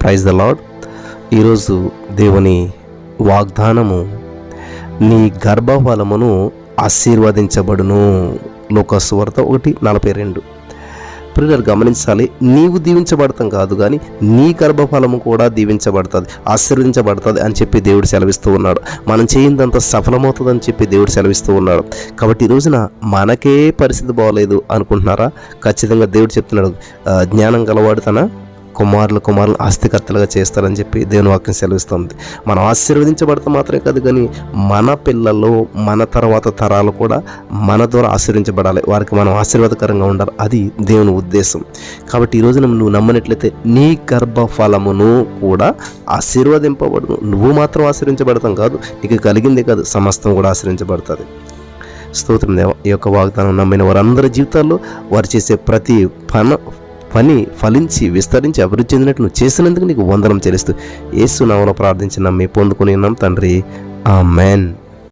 Praise the lord ఈరోజు దేవుని వాగ్దానము నీ గర్భఫలమును ఆశీర్వదించబడును. లోకస్వార్త ఒకటి నలభై రెండు. ప్రియులు గమనించాలి నీవు దీవించబడతాం కాదు కానీ నీ గర్భఫలము కూడా దీవించబడుతుంది ఆశీర్వదించబడుతుంది అని చెప్పి దేవుడు సెలవిస్తూ ఉన్నాడు. మనం చేయిందంతా సఫలమవుతుందని చెప్పి దేవుడు సెలవిస్తూ ఉన్నాడు. కాబట్టి ఈ రోజున మనకే పరిస్థితి బాగోలేదు అనుకుంటున్నారా? ఖచ్చితంగా దేవుడు చెప్తున్నాడు జ్ఞానం గలవాడు తన కుమారులు కుమారులు ఆస్తికర్తలుగా చేస్తారని చెప్పి దేవుని వాక్యం సెలవిస్తుంది. మనం ఆశీర్వదించబడతాం మాత్రమే కాదు కానీ మన పిల్లలు మన తర్వాత తరాలు కూడా మన ద్వారా ఆశీర్వించబడాలి వారికి మనం ఆశీర్వాదకరంగా ఉండాలి. అది దేవుని ఉద్దేశం. కాబట్టి ఈ రోజున నువ్వు నమ్మనట్లయితే నీ గర్భఫలమును కూడా ఆశీర్వదింపబడును. నువ్వు మాత్రం ఆశీర్వించబడతాం కాదు నీకు కలిగిందే కాదు సమస్తం కూడా ఆశీర్వించబడుతుంది స్తోత్రం దేవ ఈ యొక్క వాగ్దానం నమ్మిన వారందరి జీవితాల్లో వారు చేసే ప్రతి పన పని ఫలించి విస్తరించి అభివృద్ధి చెందినట్లు నువ్వు చేసినందుకు నీకు వందనం చెల్లిస్తూ ఏసు నామలో ప్రార్థించి నమ్మి పొందుకుని ఉన్నాం తండ్రి. ఆ మ్యాన్